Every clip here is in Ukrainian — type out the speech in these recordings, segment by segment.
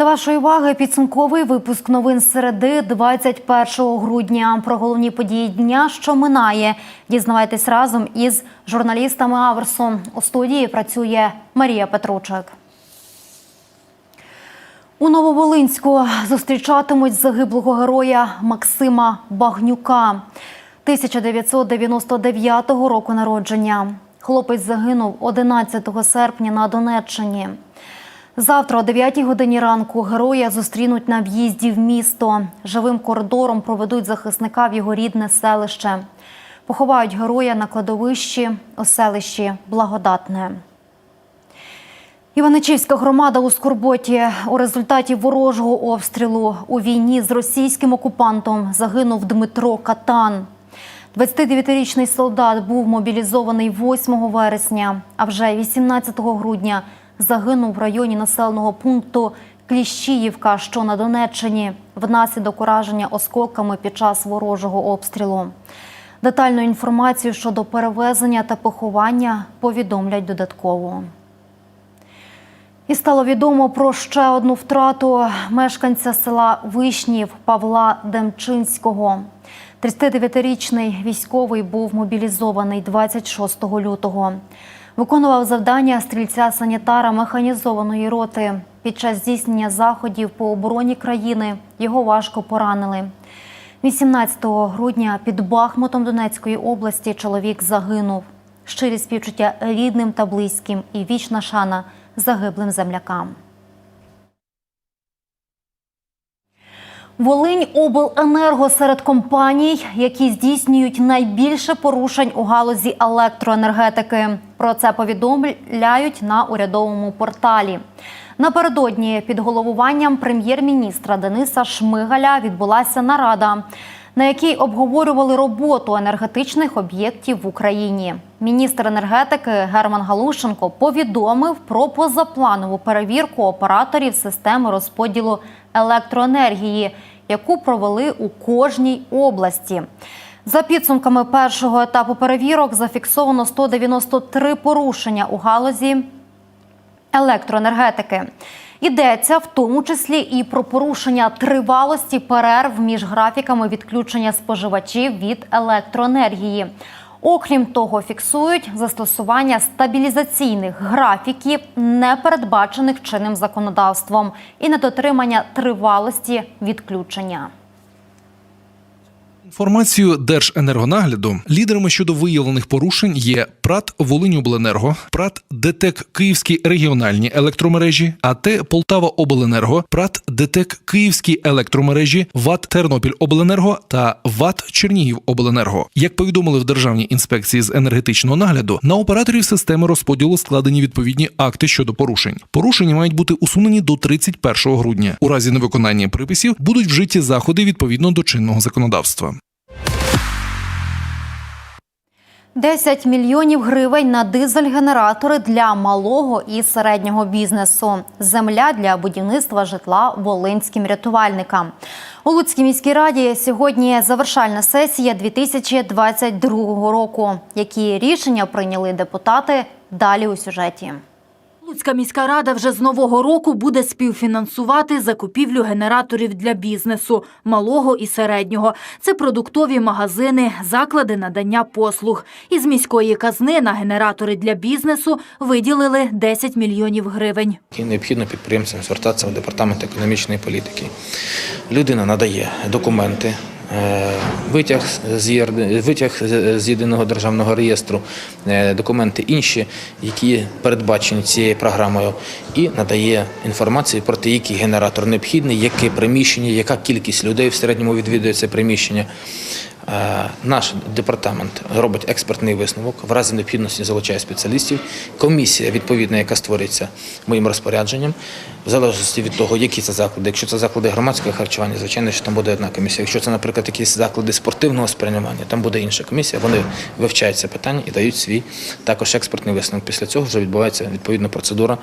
До вашої уваги підсумковий випуск новин середи 21 грудня. Про головні події дня, що минає. Дізнавайтесь разом із журналістами Аверсу. У студії працює Марія Петручик. У Нововолинську зустрічатимуть загиблого героя Максима Багнюка 1999 року народження. Хлопець загинув 11 серпня на Донеччині. Завтра о 9 годині ранку героя зустрінуть на в'їзді в місто. Живим коридором проведуть захисника в його рідне селище. Поховають героя на кладовищі у селищі Благодатне. Іваничівська громада у Скорботі у результаті ворожого обстрілу у війні з російським окупантом загинув Дмитро Катан. 29-річний солдат був мобілізований 8 вересня, а вже 18 грудня загинув в районі населеного пункту Кліщіївка, що на Донеччині, внаслідок ураження осколками під час ворожого обстрілу. Детальну інформацію щодо перевезення та поховання повідомлять додатково. І стало відомо про ще одну втрату мешканця села Вишнів Павла Демчинського. 39-річний військовий був мобілізований 26 лютого. Виконував завдання стрільця-санітара механізованої роти. Під час здійснення заходів по обороні країни його важко поранили. 18 грудня під Бахмутом Донецької області чоловік загинув. Щирі співчуття рідним та близьким і вічна шана загиблим землякам. Волинь обленерго серед компаній, які здійснюють найбільше порушень у галузі електроенергетики. Про це повідомляють на урядовому порталі. Напередодні під головуванням прем'єр-міністра Дениса Шмигаля відбулася нарада, на якій обговорювали роботу енергетичних об'єктів в Україні. Міністр енергетики Герман Галушенко повідомив про позапланову перевірку операторів системи розподілу електроенергії, яку провели у кожній області. За підсумками першого етапу перевірок зафіксовано 193 порушення у галузі електроенергетики. Йдеться в тому числі і про порушення тривалості перерв між графіками відключення споживачів від електроенергії. Окрім того, фіксують застосування стабілізаційних графіків, не передбачених чинним законодавством, і недотримання тривалості відключення. Інформацію Держенергонагляду лідерами щодо виявлених порушень є ПРАТ Волиньобленерго, ПРАТ ДТЕК Київські регіональні електромережі, АТ Полтава Обленерго, ПРАТ ДТЕК Київські електромережі, ВАТ Тернопіль Обленерго та ВАТ Чернігів Обленерго. Як повідомили в Державній інспекції з енергетичного нагляду, на операторів системи розподілу складені відповідні акти щодо порушень. Порушення мають бути усунені до 31 грудня. У разі невиконання приписів будуть вжиті заходи відповідно до чинного законодавства. 10 мільйонів гривень на дизель-генератори для малого і середнього бізнесу. Земля для будівництва житла волинським рятувальникам. У Луцькій міській раді сьогодні завершальна сесія 2022 року. Які рішення прийняли депутати? Далі у сюжеті. Луцька міська рада вже з нового року буде співфінансувати закупівлю генераторів для бізнесу малого і середнього. Це продуктові магазини, заклади надання послуг. Із міської казни на генератори для бізнесу виділили 10 мільйонів гривень. Необхідно підприємцям звертатися в департамент економічної політики. Людина надає документи, витяг з витяг з єдиного державного реєстру, е, документи інші, які передбачені цією програмою, і надає інформацію про те, який генератор необхідний, яке приміщення, яка кількість людей в середньому відвідує це приміщення. Е, Наш департамент робить експертний висновок, в разі необхідності залучає спеціалістів. Комісія, відповідна, яка створюється моїм розпорядженням, в залежності від того, які це заклади. Якщо це заклади громадського харчування, звичайно, що там буде одна комісія. Якщо це, наприклад, якісь заклади спортивного спрямування, там буде інша комісія. Вони вивчають це питання і дають свій також експертний висновок. Після цього вже відбувається відповідна процедура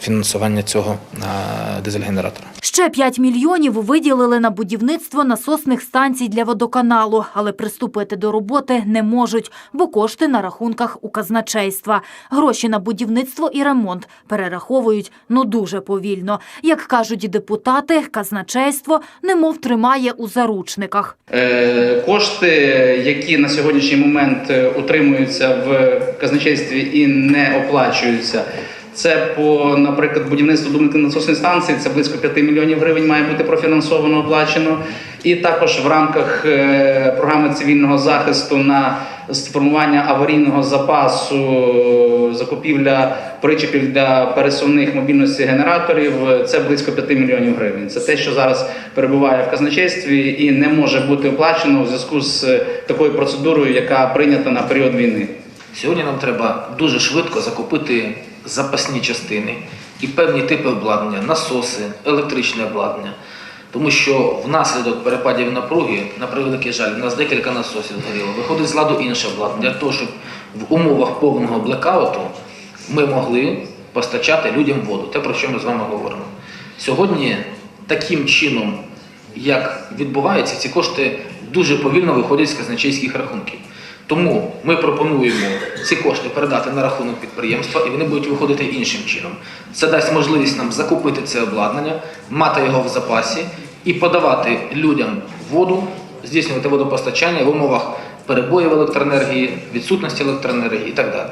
фінансування цього е, дизель-генератора. Ще 5 мільйонів виділили на будівництво насосних станцій для водоканалу, але приступити до роботи не можуть, бо кошти на рахунках у казначейства. Гроші на будівництво і ремонт перераховують ну дуже повільно. Як кажуть депутати, казначейство немов тримає у заручниках. Е, Кошти, які на сьогоднішній момент е, утримуються в казначействі і не оплачуються. Це по, наприклад, будівництву думки насосної станції, це близько 5 мільйонів гривень має бути профінансовано оплачено. І також в рамках е, програми цивільного захисту на сформування аварійного запасу, е, закупівля причепів для пересувних мобільності генераторів, е, це близько 5 мільйонів гривень. Це те, що зараз перебуває в казначействі і не може бути оплачено у зв'язку з такою процедурою, яка прийнята на період війни. Сьогодні нам треба дуже швидко закупити запасні частини і певні типи обладнання, насоси, електричне обладнання. Тому що внаслідок перепадів напруги, на превеликий жаль, у нас декілька насосів згоріло. Виходить з ладу інше обладнання для того, щоб в умовах повного блекауту ми могли постачати людям воду, те, про що ми з вами говоримо. Сьогодні таким чином, як відбувається, ці кошти дуже повільно виходять з казначейських рахунків. Тому ми пропонуємо ці кошти передати на рахунок підприємства, і вони будуть виходити іншим чином. Це дасть можливість нам закупити це обладнання, мати його в запасі і подавати людям воду, здійснювати водопостачання в умовах перебоїв електроенергії, відсутності електроенергії і так далі.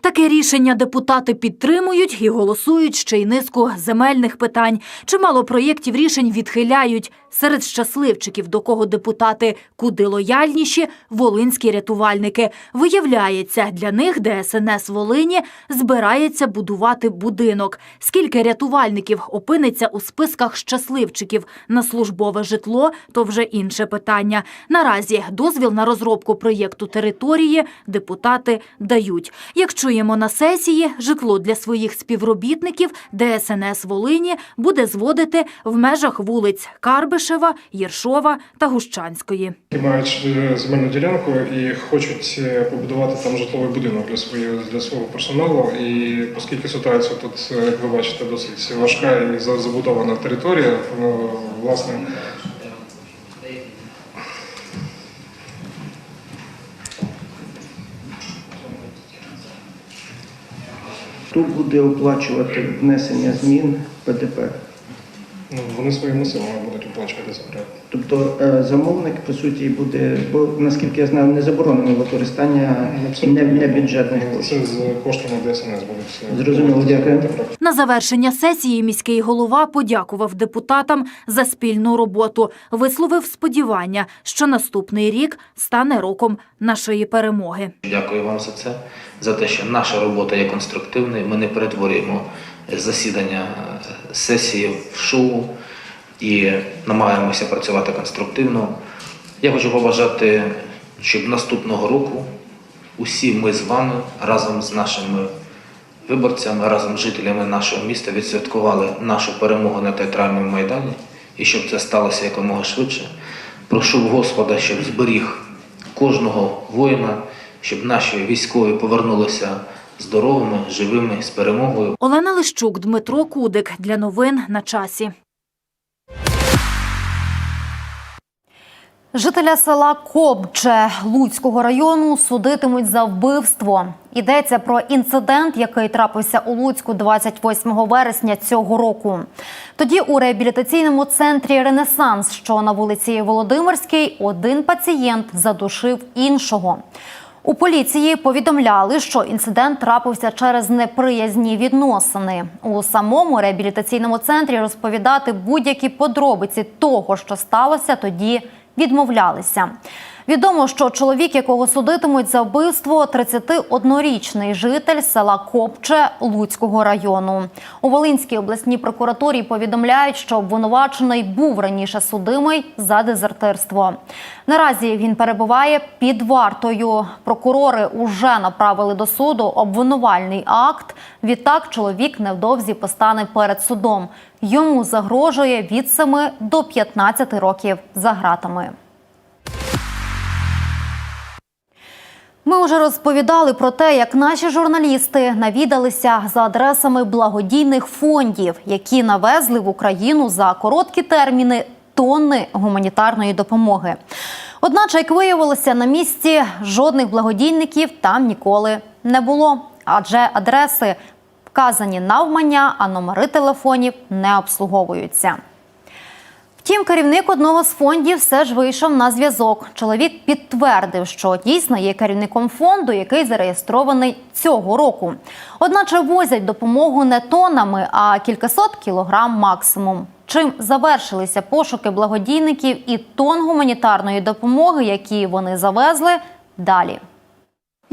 Таке рішення депутати підтримують і голосують ще й низку земельних питань. Чимало проєктів рішень відхиляють. Серед щасливчиків, до кого депутати куди лояльніші, волинські рятувальники. Виявляється, для них ДСНС Волині збирається будувати будинок. Скільки рятувальників опиниться у списках щасливчиків на службове житло, то вже інше питання. Наразі дозвіл на розробку проєкту території депутати дають. Як чуємо на сесії, житло для своїх співробітників ДСНС Волині буде зводити в межах вулиць Карбишева, Єршова та Гущанської. мають е, земельну ділянку і хочуть е, побудувати там житловий будинок для своєї для свого персоналу. І оскільки ситуація тут, е, як ви бачите, досить важка і забудована територія, ну, власне. Хто буде оплачувати внесення змін в ПДП? Ну, вони своїми силами будуть оплачувати за проект. Тобто е, замовник по суті буде, бо наскільки я знаю, не заборонено використання не, не бюджетних коштів. Це з коштами ДСНС будуть. Зрозуміло, дякую. На завершення сесії міський голова подякував депутатам за спільну роботу. Висловив сподівання, що наступний рік стане роком нашої перемоги. Дякую вам за це, за те, що наша робота є конструктивною. Ми не перетворюємо засідання е, сесії в шоу і намагаємося працювати конструктивно. Я хочу побажати, щоб наступного року усі ми з вами разом з нашими виборцями, разом з жителями нашого міста відсвяткували нашу перемогу на театральному майдані і щоб це сталося якомога швидше. Прошу Господа, щоб зберіг кожного воїна, щоб наші військові повернулися здоровими, живими, з перемогою. Олена Лищук, Дмитро Кудик для новин на часі. Жителя села Кобче Луцького району судитимуть за вбивство. Йдеться про інцидент, який трапився у Луцьку 28 вересня цього року. Тоді у реабілітаційному центрі Ренесанс, що на вулиці Володимирській, один пацієнт задушив іншого. У поліції повідомляли, що інцидент трапився через неприязні відносини. У самому реабілітаційному центрі розповідати будь-які подробиці того, що сталося, тоді відмовлялися. Відомо, що чоловік, якого судитимуть за вбивство, 31-річний житель села Копче Луцького району. У Волинській обласній прокуратурі повідомляють, що обвинувачений був раніше судимий за дезертирство. Наразі він перебуває під вартою. Прокурори уже направили до суду обвинувальний акт. Відтак чоловік невдовзі постане перед судом. Йому загрожує від 7 до 15 років за ґратами. Ми вже розповідали про те, як наші журналісти навідалися за адресами благодійних фондів, які навезли в Україну за короткі терміни тонни гуманітарної допомоги. Одначе, як виявилося, на місці жодних благодійників там ніколи не було, адже адреси вказані навмання, а номери телефонів не обслуговуються. Втім, керівник одного з фондів все ж вийшов на зв'язок. Чоловік підтвердив, що дійсно є керівником фонду, який зареєстрований цього року. Одначе возять допомогу не тонами, а кількасот кілограм максимум. Чим завершилися пошуки благодійників і тон гуманітарної допомоги, які вони завезли, далі.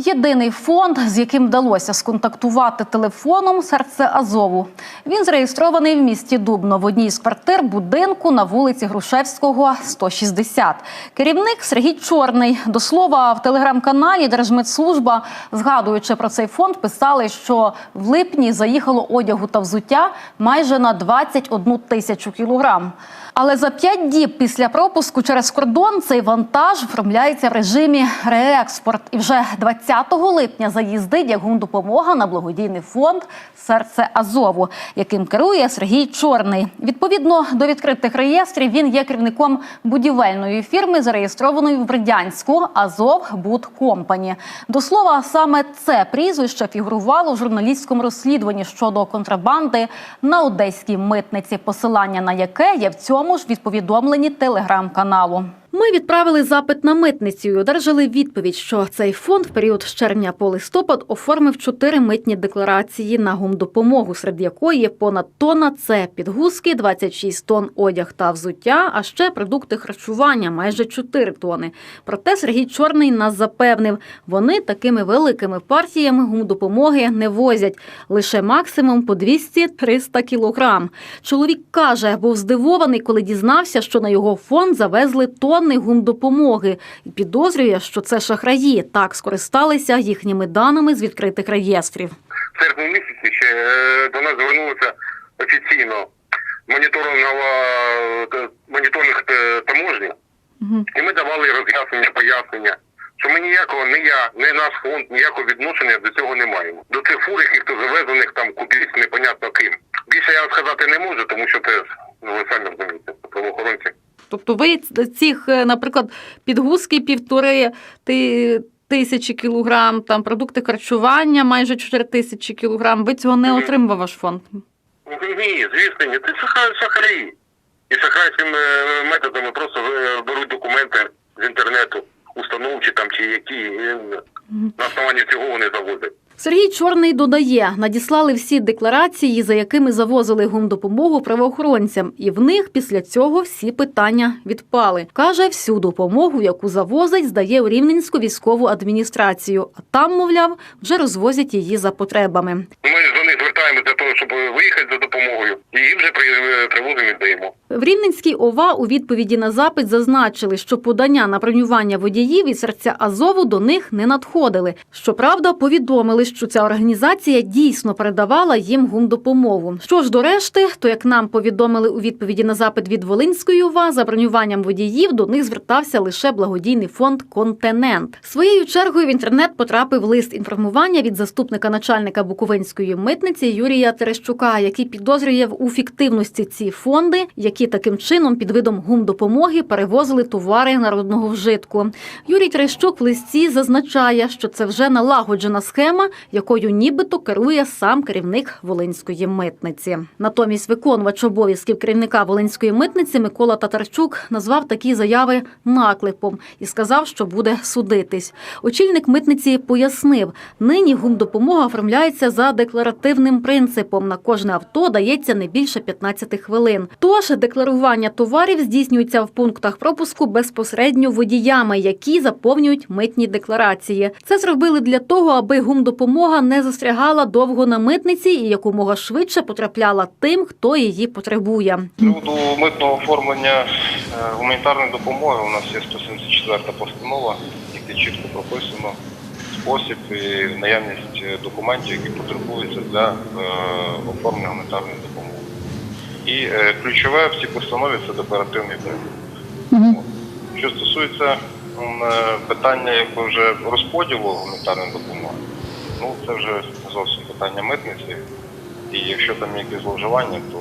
Єдиний фонд, з яким вдалося сконтактувати телефоном серце Азову. Він зареєстрований в місті Дубно в одній з квартир будинку на вулиці Грушевського, 160. Керівник Сергій Чорний. До слова, в телеграм-каналі Держмедслужба, згадуючи про цей фонд, писали, що в липні заїхало одягу та взуття майже на 21 тисячу кілограм. Але за п'ять діб після пропуску через кордон цей вантаж оформляється в режимі реекспорт. І вже 20 липня заїздить як гумдопомога на благодійний фонд Серце Азову, яким керує Сергій Чорний. Відповідно до відкритих реєстрів, він є керівником будівельної фірми, зареєстрованої в Бердянську Азов Буд Компані. До слова, саме це прізвище фігурувало в журналістському розслідуванні щодо контрабанди на одеській митниці, посилання на яке є в цьому ж від повідомленні телеграм-каналу. Ми відправили запит на митницю і одержали відповідь, що цей фонд в період з червня по листопад оформив чотири митні декларації на гумдопомогу, серед якої понад тонна це підгузки, 26 тонн одяг та взуття, а ще продукти харчування майже 4 тони. Проте Сергій Чорний нас запевнив, вони такими великими партіями гумдопомоги не возять лише максимум по 200-300 кілограм. Чоловік каже, був здивований, коли дізнався, що на його фонд завезли тонни гумдопомоги і підозрює, що це шахраї так скористалися їхніми даними з відкритих реєстрів. В серпні місяці ще е, до нас звернулися офіційно моніторингова е, моніторинг е, таможні, і ми давали роз'яснення, пояснення, що ми ніякого, не я, не наш фонд, ніякого відношення до цього не маємо. До цих фур, яких-то завезених там кудись непонятно ким. Більше я сказати не можу, тому що це ну ви самі розумієте, правоохоронці. Тобто ви цих, е, наприклад, підгузки півтори ти- тисячі кілограм, там продукти харчування майже чотири тисячі кілограм. Ви цього не отримав ваш фонд. Ні, звісно, ні. Це шахраї. І шахрайськими е, методами просто е, беруть документи з інтернету, установчі там чи які, на основанні цього вони завозять. Сергій Чорний додає, надіслали всі декларації, за якими завозили гумдопомогу правоохоронцям, і в них після цього всі питання відпали. Каже, всю допомогу, яку завозить, здає у Рівненську військову адміністрацію. А там, мовляв, вже розвозять її за потребами. Ми за них звертаємося для того, щоб виїхати за допомогою, і їм вже при- привозимо і віддаємо. В Рівненській ОВА у відповіді на запит зазначили, що подання на бронювання водіїв і серця Азову до них не надходили. Щоправда, повідомили, що ця організація дійсно передавала їм гумдопомогу. Що ж до решти, то як нам повідомили у відповіді на запит від Волинської ОВА, за бронюванням водіїв до них звертався лише благодійний фонд Континент. Своєю чергою в інтернет потрапив лист інформування від заступника начальника Буковинської митниці Юрія Терещука, який підозрює в фіктивності ці фонди, які таким чином під видом гумдопомоги перевозили товари народного вжитку. Юрій Терещук в листі зазначає, що це вже налагоджена схема, якою нібито керує сам керівник Волинської митниці. Натомість виконувач обов'язків керівника Волинської митниці Микола Татарчук назвав такі заяви наклепом і сказав, що буде судитись. Очільник митниці пояснив, нині гумдопомога оформляється за декларативним принципом. На кожне авто дається не більше 15 хвилин. Тож декларування товарів здійснюється в пунктах пропуску безпосередньо водіями, які заповнюють митні декларації. Це зробили для того, аби гумдопомога не застрягала довго на митниці і якомога швидше потрапляла тим, хто її потребує. Приводу митного оформлення е, гуманітарної допомоги у нас є 174 постанова, яка чітко прописано спосіб і наявність е, документів, які потребуються для е, оформлення гуманітарної допомоги. І е, ключове в цій постанові це декларативний. От. Що стосується питання якби вже розподілу гуманітарної допомоги, ну це вже зовсім питання митниці. І якщо там якісь зловживання, то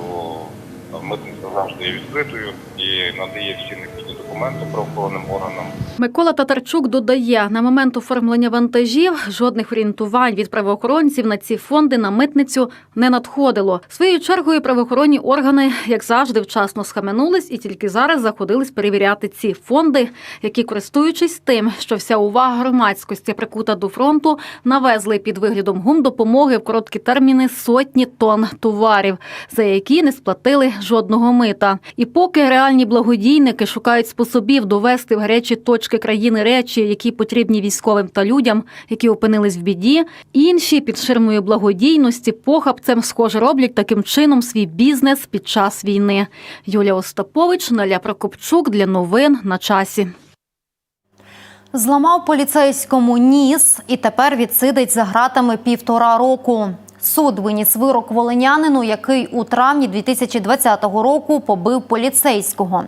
митниця завжди є відкритою і надає всі необхідні документи правоохоронним органам. Микола Татарчук додає, на момент оформлення вантажів жодних орієнтувань від правоохоронців на ці фонди на митницю не надходило. Своєю чергою правоохоронні органи, як завжди, вчасно схаменулись і тільки зараз заходились перевіряти ці фонди, які, користуючись тим, що вся увага громадськості прикута до фронту, навезли під виглядом гумдопомоги в короткі терміни сотні тонн товарів, за які не сплатили жодного мита. І поки реальні благодійники шукають способів довести в гарячі точки країни речі, які потрібні військовим та людям, які опинились в біді, інші під ширмою благодійності похабцем схоже роблять таким чином свій бізнес під час війни. Юлія Остапович, Наля Прокопчук для новин на часі. Зламав поліцейському ніс і тепер відсидить за гратами півтора року. Суд виніс вирок волинянину, який у травні 2020 року побив поліцейського.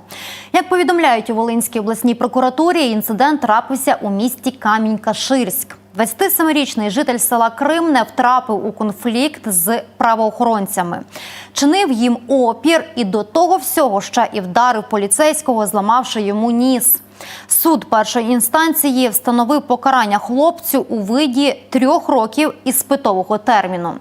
Як повідомляють у Волинській обласній прокуратурі, інцидент трапився у місті Камінь-Каширськ. 27-річний житель села Крим не втрапив у конфлікт з правоохоронцями. Чинив їм опір і до того всього ще і вдарив поліцейського, зламавши йому ніс. Суд першої інстанції встановив покарання хлопцю у виді трьох років іспитового терміну.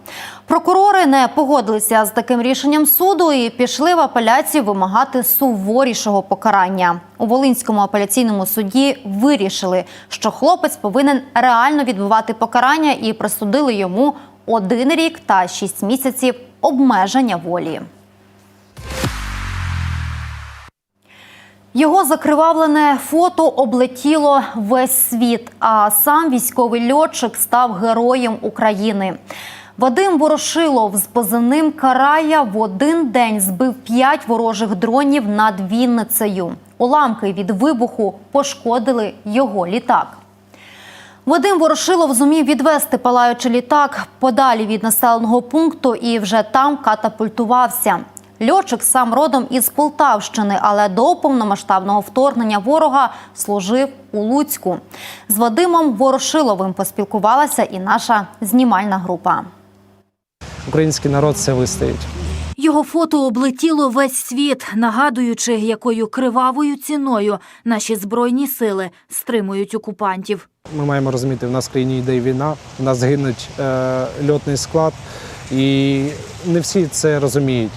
Прокурори не погодилися з таким рішенням суду і пішли в апеляцію вимагати суворішого покарання. У Волинському апеляційному суді вирішили, що хлопець повинен реально відбувати покарання і присудили йому один рік та шість місяців обмеження волі. Його закривавлене фото облетіло весь світ, а сам військовий льотчик став героєм України. Вадим Ворошилов з позивним Карая в один день збив п'ять ворожих дронів над Вінницею. Уламки від вибуху пошкодили його літак. Вадим Ворошилов зумів відвести палаючий літак подалі від населеного пункту і вже там катапультувався. Льотчик сам родом із Полтавщини, але до повномасштабного вторгнення ворога служив у Луцьку. З Вадимом Ворошиловим поспілкувалася і наша знімальна група. Український народ це вистоїть. Його фото облетіло весь світ, нагадуючи, якою кривавою ціною наші збройні сили стримують окупантів. Ми маємо розуміти, в нас в країні йде війна, в нас гинуть е, льотний склад, і не всі це розуміють.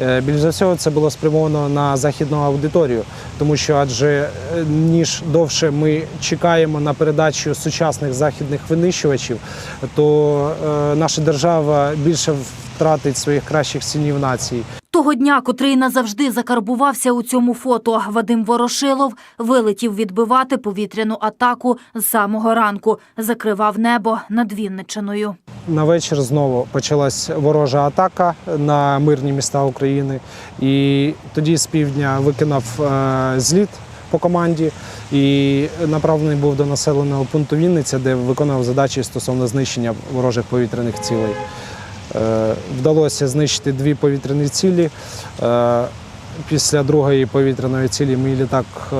Е, Більш за всього, це було спрямовано на західну аудиторію, тому що адже е, ніж довше ми чекаємо на передачу сучасних західних винищувачів, то е, наша держава більше втратить своїх кращих синів нації. Того дня, котрий назавжди закарбувався у цьому фото, Вадим Ворошилов вилетів відбивати повітряну атаку з самого ранку, закривав небо над Вінничиною. На вечір знову почалась ворожа атака на мирні міста України. І тоді з півдня виконав е, зліт по команді і направлений був до населеного пункту Вінниця, де виконував задачі стосовно знищення ворожих повітряних цілей. Е, Вдалося знищити дві повітряні цілі. Е, Після другої повітряної цілі мій літак е,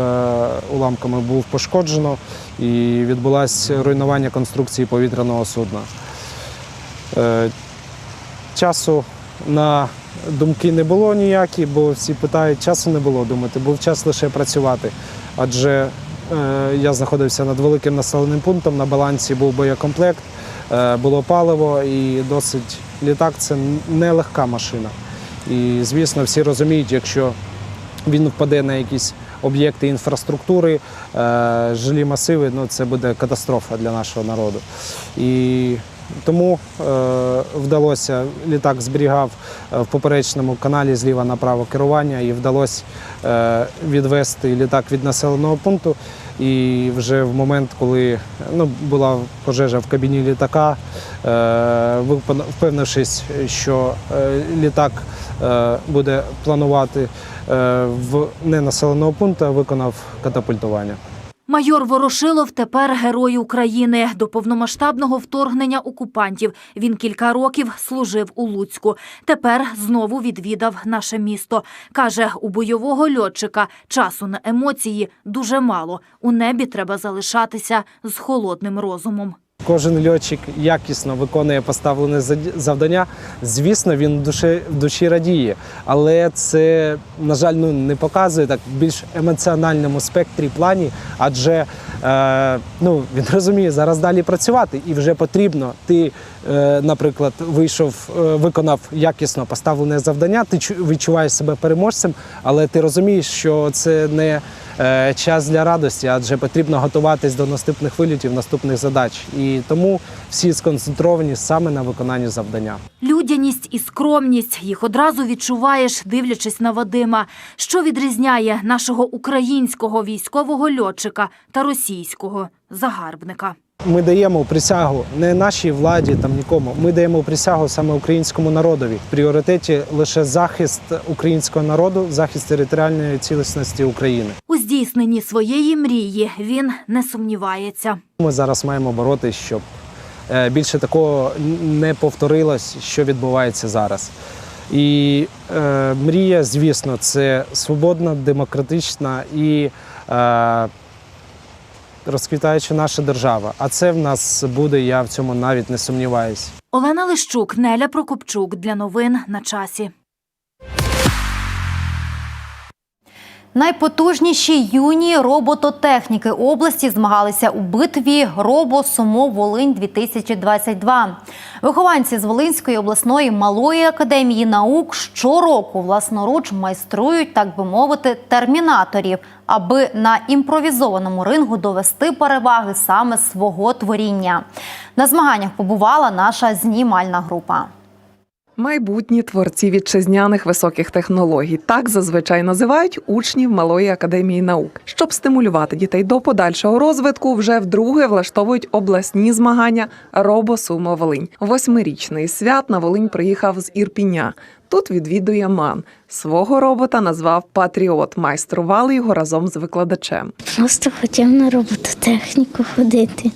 уламками був пошкоджено і відбулося руйнування конструкції повітряного судна. Часу на думки не було ніякі, бо всі питають, часу не було думати, був час лише працювати. Адже я знаходився над великим населеним пунктом, на балансі був боєкомплект, було паливо і досить літак це не легка машина. І звісно, всі розуміють, якщо він впаде на якісь об'єкти інфраструктури, е, жилі масиви, ну це буде катастрофа для нашого народу. І тому е, вдалося, літак зберігав е, в поперечному каналі зліва направо керування, і вдалося відвести літак від населеного пункту. І вже в момент, коли ну, була пожежа в кабіні літака, е, впевнившись, що е, літак е, буде планувати е, в ненаселеного пункту, виконав катапультування. Майор Ворошилов тепер герой України. До повномасштабного вторгнення окупантів він кілька років служив у Луцьку. Тепер знову відвідав наше місто. Каже, у бойового льотчика часу на емоції дуже мало. У небі треба залишатися з холодним розумом. Кожен льотчик якісно виконує поставлене завдання. Звісно, він в душі, в душі радіє, але це, на жаль, ну, не показує так в більш емоціональному спектрі плані, адже е, ну, він розуміє, зараз далі працювати і вже потрібно. Ти, наприклад, вийшов, е, виконав якісно поставлене завдання, ти чу- відчуваєш себе переможцем, але ти розумієш, що це не е, час для радості, адже потрібно готуватись до наступних вилітів, наступних задач. І тому всі сконцентровані саме на виконанні завдання. Людяність і скромність їх одразу відчуваєш, дивлячись на Вадима. Що відрізняє нашого українського військового льотчика та російського загарбника? Ми даємо присягу не нашій владі, там нікому. Ми даємо присягу саме українському народові. В пріоритеті лише захист українського народу, захист територіальної цілісності України. У здійсненні своєї мрії він не сумнівається. Ми зараз маємо боротися, щоб е, більше такого не повторилось, що відбувається зараз. І е, мрія, звісно, це свободна, демократична і е, розквітаюча наша держава. А це в нас буде, я в цьому навіть не сумніваюся. Олена Лищук, Неля Прокопчук для новин на часі. Найпотужніші юні робототехніки області змагалися у битві Робо Сумо Волинь 2022. Вихованці з Волинської обласної малої академії наук щороку власноруч майструють, так би мовити, термінаторів, аби на імпровізованому рингу довести переваги саме свого творіння. На змаганнях побувала наша знімальна група. Майбутні творці вітчизняних високих технологій так зазвичай називають учнів малої академії наук. Щоб стимулювати дітей до подальшого розвитку, вже вдруге влаштовують обласні змагання Робосумо Волинь. Восьмирічний свят на Волинь приїхав з Ірпіня. Тут відвідує ман. Свого робота назвав Патріот. Майстрували його разом з викладачем. Просто хотів на робототехніку ходити.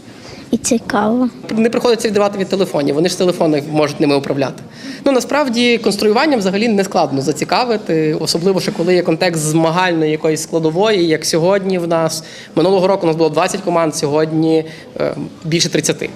І цікаво. не приходиться віддавати від телефонів. Вони ж з телефону можуть ними управляти. Ну насправді конструювання взагалі не складно зацікавити, особливо ще коли є контекст змагальної якоїсь складової, як сьогодні в нас минулого року у нас було 20 команд, сьогодні е, більше 30.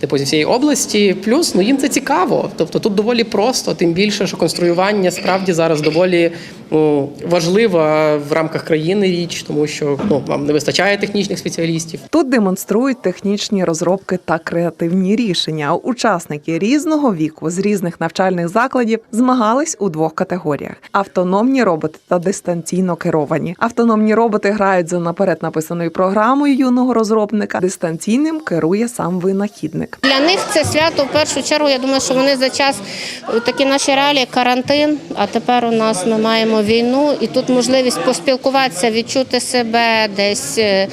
Типу зі всієї області, плюс ну їм це цікаво. Тобто тут доволі просто, тим більше, що конструювання справді зараз доволі ну, важлива в рамках країни річ, тому що ну вам не вистачає технічних спеціалістів. Тут демонструють технічні розробки та креативні рішення. Учасники різного віку з різних навчальних закладів змагались у двох категоріях: автономні роботи та дистанційно керовані. Автономні роботи грають за наперед написаною програмою юного розробника. Дистанційним керує сам винахідник. Для них це свято в першу чергу. Я думаю, що вони за час е, такі наші реалії, карантин. А тепер у нас ми маємо війну, і тут можливість поспілкуватися, відчути себе десь е,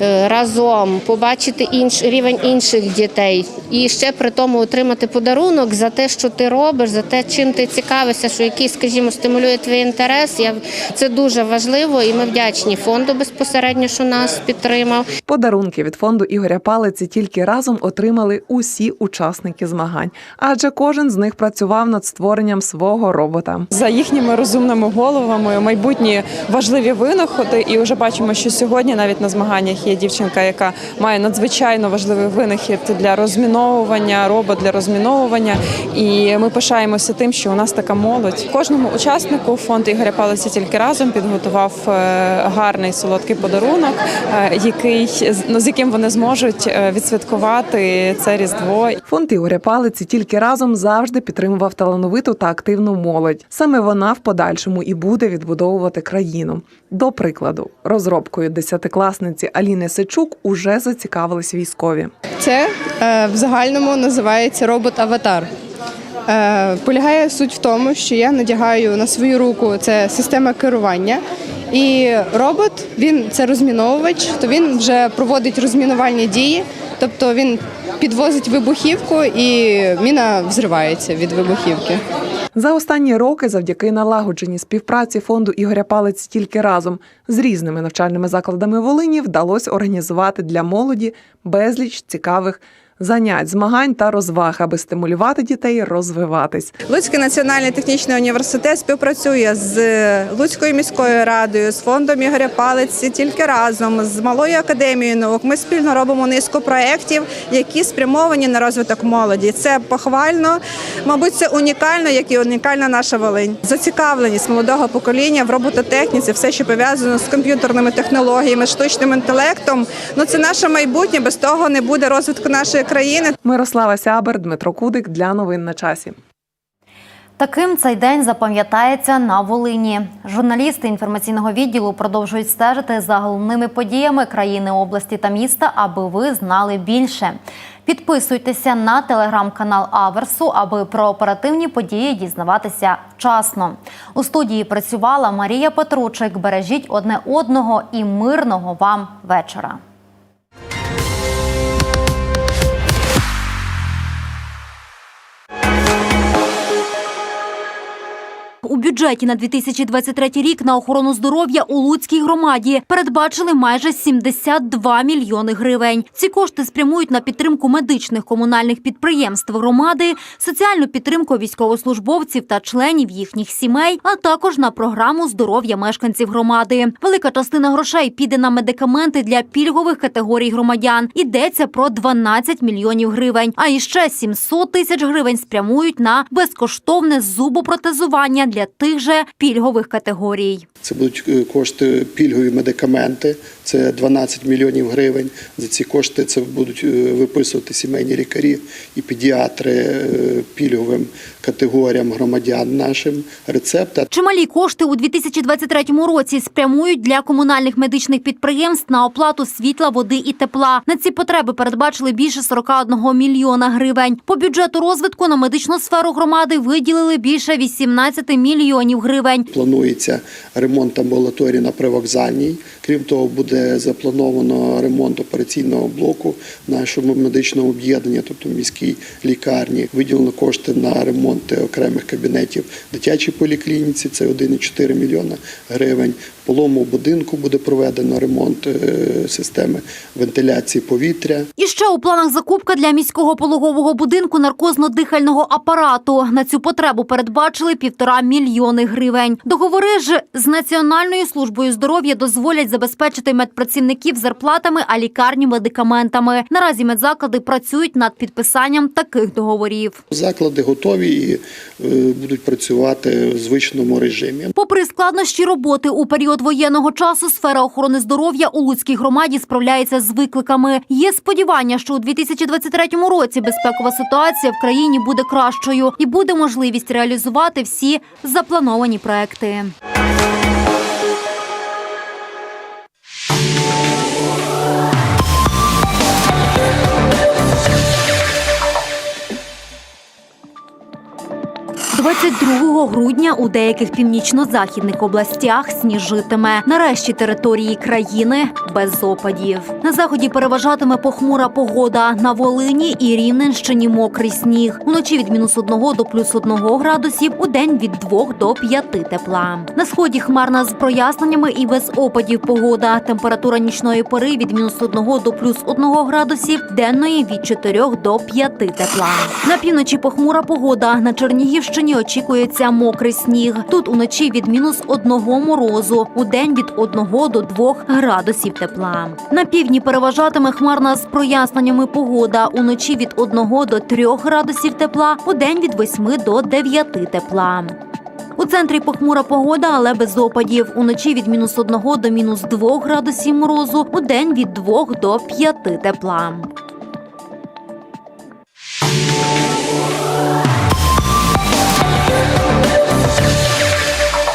е, разом, побачити інш, рівень інших дітей, і ще при тому отримати подарунок за те, що ти робиш, за те, чим ти цікавишся, що який, скажімо, стимулює твій інтерес. Я це дуже важливо, і ми вдячні фонду безпосередньо, що нас підтримав. Подарунки від фонду Ігоря Палиці тільки разом отримали усі учасники змагань, адже кожен з них працював над створенням свого робота. За їхніми розумними головами майбутні важливі винаходи, і вже бачимо, що сьогодні навіть на змаганнях є дівчинка, яка має надзвичайно важливий винахід для розміновування, робот для розміновування. І ми пишаємося тим, що у нас така молодь. Кожному учаснику фонд Ігоря Палиця тільки разом підготував е, гарний солодкий подарунок, е, який ну, з яким вони зможуть е, відсвяткувати це різдво. Фонд Ігоря Палиці тільки разом завжди підтримував талановиту та активну молодь. Саме вона в подальшому і буде відбудовувати країну. До прикладу, розробкою десятикласниці Аліни Сичук уже зацікавились військові. Це е, в загальному називається робот-аватар. Е, полягає суть в тому, що я надягаю на свою руку це система керування. І робот, він це розміновувач, то він вже проводить розмінувальні дії, тобто він підвозить вибухівку і міна взривається від вибухівки. За останні роки, завдяки налагодженій співпраці фонду Ігоря Палиці тільки разом з різними навчальними закладами Волині вдалося організувати для молоді безліч цікавих занять, змагань та розваг, аби стимулювати дітей розвиватись. Луцький національний технічний університет співпрацює з Луцькою міською радою, з фондом Ігоря Палиці, тільки разом з малою академією наук. Ми спільно робимо низку проєктів, які спрямовані на розвиток молоді. Це похвально, мабуть, це унікально, як і унікальна наша Волинь. Зацікавленість молодого покоління в робототехніці, все, що пов'язано з комп'ютерними технологіями, штучним інтелектом. Ну це наше майбутнє. Без того не буде розвитку нашої. Мирослава Сябер, Дмитро Кудик для новин на часі. Таким цей день запам'ятається на Волині. Журналісти інформаційного відділу продовжують стежити за головними подіями країни, області та міста, аби ви знали більше. Підписуйтеся на телеграм-канал Аверсу, аби про оперативні події дізнаватися вчасно. У студії працювала Марія Петручик. Бережіть одне одного і мирного вам вечора. Бюджеті на 2023 рік на охорону здоров'я у Луцькій громаді передбачили майже 72 мільйони гривень. Ці кошти спрямують на підтримку медичних комунальних підприємств громади, соціальну підтримку військовослужбовців та членів їхніх сімей, а також на програму здоров'я мешканців громади. Велика частина грошей піде на медикаменти для пільгових категорій громадян. Йдеться про 12 мільйонів гривень. А іще 700 тисяч гривень спрямують на безкоштовне зубопротезування для тих же пільгових категорій. Це будуть е, кошти пільгові медикаменти, це 12 мільйонів гривень. За ці кошти це будуть е, виписувати сімейні лікарі і педіатри е, пільговим категоріям громадян нашим рецепти. Чималі кошти у 2023 році спрямують для комунальних медичних підприємств на оплату світла, води і тепла. На ці потреби передбачили більше 41 мільйона гривень. По бюджету розвитку на медичну сферу громади виділили більше 18 мільйонів гривень. Планується ремонт амбулаторії на привокзальній. Крім того, буде заплановано ремонт операційного блоку нашому медичному об'єднання, тобто міській лікарні. Виділено кошти на ремонт окремих кабінетів дитячій поліклініці. Це 1,4 мільйона гривень. Полому будинку буде проведено ремонт е, системи вентиляції повітря. І ще у планах закупка для міського пологового будинку наркозно-дихального апарату. На цю потребу передбачили півтора мільйони гривень. Договори ж з Національною службою здоров'я дозволять забезпечити медпрацівників зарплатами, а лікарні медикаментами. Наразі медзаклади працюють над підписанням таких договорів. Заклади готові і е, будуть працювати в звичному режимі. Попри складнощі роботи у період воєнного часу, сфера охорони здоров'я у Луцькій громаді справляється з викликами. Є сподівання, що у 2023 році безпекова ситуація в країні буде кращою і буде можливість реалізувати всі заплановані проекти. – 22 грудня у деяких північно-західних областях сніжитиме. Нарешті території країни без опадів. На заході переважатиме похмура погода. На Волині і Рівненщині мокрий сніг. Уночі від мінус 1 до плюс 1 градусів, у день від 2 до 5 тепла. На сході хмарна з проясненнями і без опадів погода. Температура нічної пори від мінус 1 до плюс 1 градусів, денної від 4 до 5 тепла. На півночі похмура погода. На Чернігівщині очікується мокрий сніг. Тут уночі від мінус 1 морозу, у день від 1 до 2 градусів тепла. На півдні переважатиме хмарна з проясненнями погода. Уночі від 1 до 3 градусів тепла, у день від 8 до 9 тепла. У центрі похмура погода, але без опадів. Уночі від мінус 1 до мінус 2 градусів морозу, у день від 2 до 5 тепла.